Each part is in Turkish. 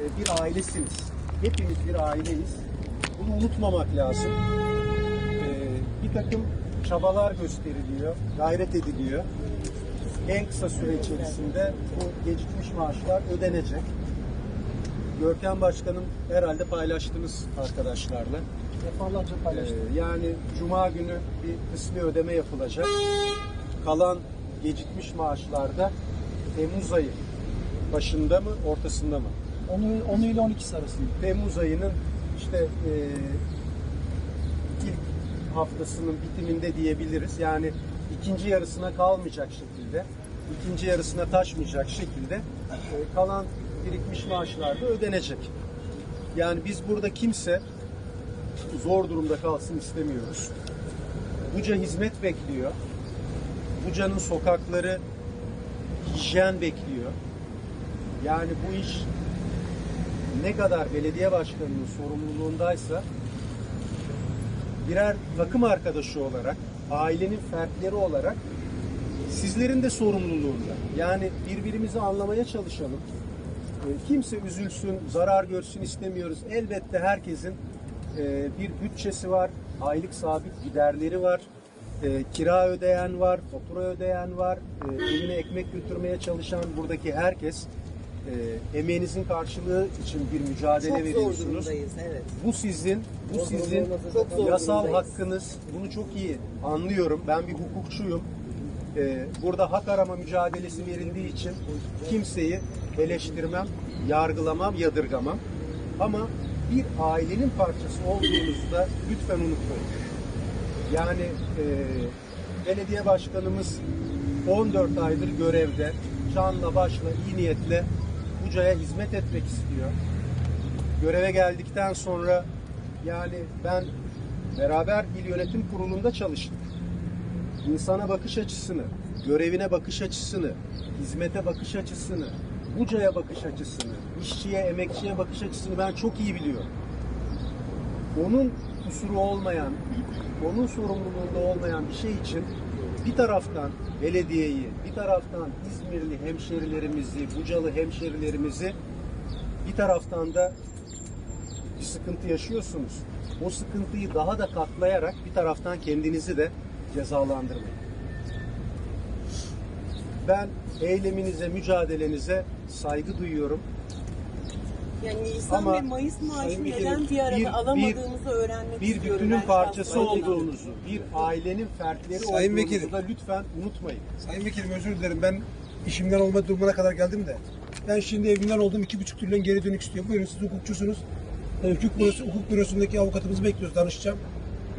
e, bir ailesiniz. Hepimiz bir aileyiz. Bunu unutmamak lazım. E, bir takım çabalar gösteriliyor, gayret ediliyor. En kısa süre içerisinde bu gecikmiş maaşlar ödenecek. Görkem Başkanım herhalde paylaştınız arkadaşlarla. Defalarca paylaştık. Ee, yani Cuma günü bir kısmi ödeme yapılacak. Kalan gecikmiş maaşlarda Temmuz ayı başında mı, ortasında mı? Onu, onu ile 12 arasında. Temmuz ayının işte e, ilk haftasının bitiminde diyebiliriz. Yani ikinci yarısına kalmayacak şekilde, ikinci yarısına taşmayacak şekilde e, kalan birikmiş maaşlar da ödenecek. Yani biz burada kimse zor durumda kalsın istemiyoruz. Buca hizmet bekliyor. Buca'nın sokakları hijyen bekliyor. Yani bu iş ne kadar belediye başkanının sorumluluğundaysa birer takım arkadaşı olarak, ailenin fertleri olarak sizlerin de sorumluluğunda. Yani birbirimizi anlamaya çalışalım. E, Kimse üzülsün, zarar görsün istemiyoruz. Elbette herkesin e, bir bütçesi var, aylık sabit giderleri var, e, kira ödeyen var, fatura ödeyen var, e, evine ekmek götürmeye çalışan buradaki herkes e, emeğinizin karşılığı için bir mücadele Çok zor veriyorsunuz. evet. Bu sizin, bu sizin Çok zor yasal hakkınız. Bunu çok iyi anlıyorum. Ben bir hukukçuyum. Ee, burada hak arama mücadelesi verildiği için kimseyi eleştirmem, yargılamam, yadırgamam. Ama bir ailenin parçası olduğunuzu da lütfen unutmayın. Yani e, belediye başkanımız 14 aydır görevde, canla başla, iyi niyetle Buca'ya hizmet etmek istiyor. Göreve geldikten sonra yani ben beraber il yönetim kurulunda çalıştık. İnsana bakış açısını, görevine bakış açısını, hizmete bakış açısını, Buca'ya bakış açısını, işçiye, emekçiye bakış açısını ben çok iyi biliyorum onun kusuru olmayan, onun sorumluluğunda olmayan bir şey için bir taraftan belediyeyi, bir taraftan İzmirli hemşerilerimizi, Bucalı hemşerilerimizi, bir taraftan da bir sıkıntı yaşıyorsunuz. O sıkıntıyı daha da katlayarak bir taraftan kendinizi de cezalandırmayın. Ben eyleminize, mücadelenize saygı duyuyorum. Yani Nisan Ama ve Mayıs maaşı Sayın Vekilim, neden bir arada bir- alamadığımızı öğrenmek bir istiyorum. bütünün ben parçası olduğunuzu, bir ailenin fertleri Sayın olduğunuzu Vekilim. da lütfen unutmayın. Sayın Vekilim özür dilerim ben işimden olma durumuna kadar geldim de. Ben şimdi evimden oldum iki buçuk trilyon geri dönük istiyor. Buyurun siz hukukçusunuz. Ee, Hukuk, bürosu, hukuk bürosundaki avukatımızı bekliyoruz danışacağım.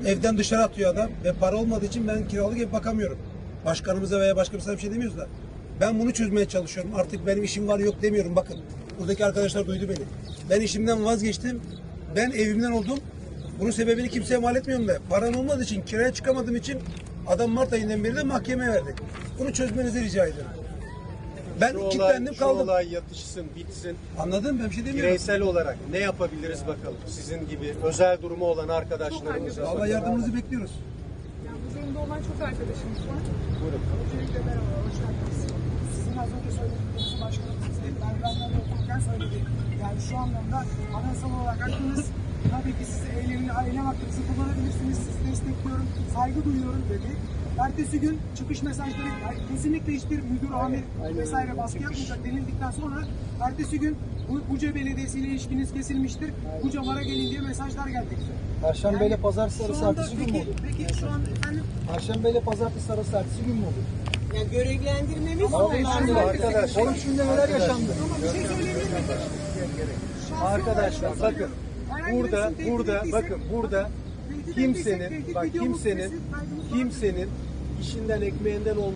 Evden dışarı atıyor adam ve para olmadığı için ben kiralık ev bakamıyorum. Başkanımıza veya başkanımıza bir şey demiyoruz da. Ben bunu çözmeye çalışıyorum. Artık benim işim var yok demiyorum bakın. Buradaki arkadaşlar duydu beni. Ben işimden vazgeçtim. Ben evimden oldum. Bunun sebebini kimseye mal etmiyorum da. Param olmadığı için, kiraya çıkamadığım için adam Mart ayından beri de mahkemeye verdik. Bunu çözmenizi rica ediyorum. Ben Şu olay, kilitlendim şu kaldım. olay yatışsın, bitsin. Anladın mı? Ben bir şey demiyorum. Bireysel olarak ne yapabiliriz bakalım. Sizin gibi özel durumu olan arkadaşlarımıza. Allah yardımınızı bekliyoruz. Yani bu durumda olan çok arkadaşımız var. Buyurun. Öncelikle merhaba, hoş geldiniz. Sizin az önce söylediğiniz başkanımız Yani şu anlamda anayasal olarak hakkınız. Tabii ki siz eylem, eylem hakkınızı kullanabilirsiniz. Sizi destekliyorum, saygı duyuyorum dedi. Ertesi gün çıkış mesajları yani kesinlikle hiçbir müdür, amir vesaire baskı yapmayacak denildikten sonra ertesi gün bu Buca Belediyesi ile ilişkiniz kesilmiştir. Buca Vara gelin diye mesajlar geldi. Perşembe ile pazartesi arası ertesi gün mü peki, olur? peki şu an efendim Perşembe ile pazartesi arası ertesi gün mü olur? Yani görevlendirmemiz Ama var. ben Yani şimdi arkadaş- Onun içinde neler yaşandı? Ama bir şey söyleyebilir miyim? Şahsi Arkadaşlar bakın burada burada bakın burada kimsenin bak kimsenin kimsenin işinden ekmeğinden olması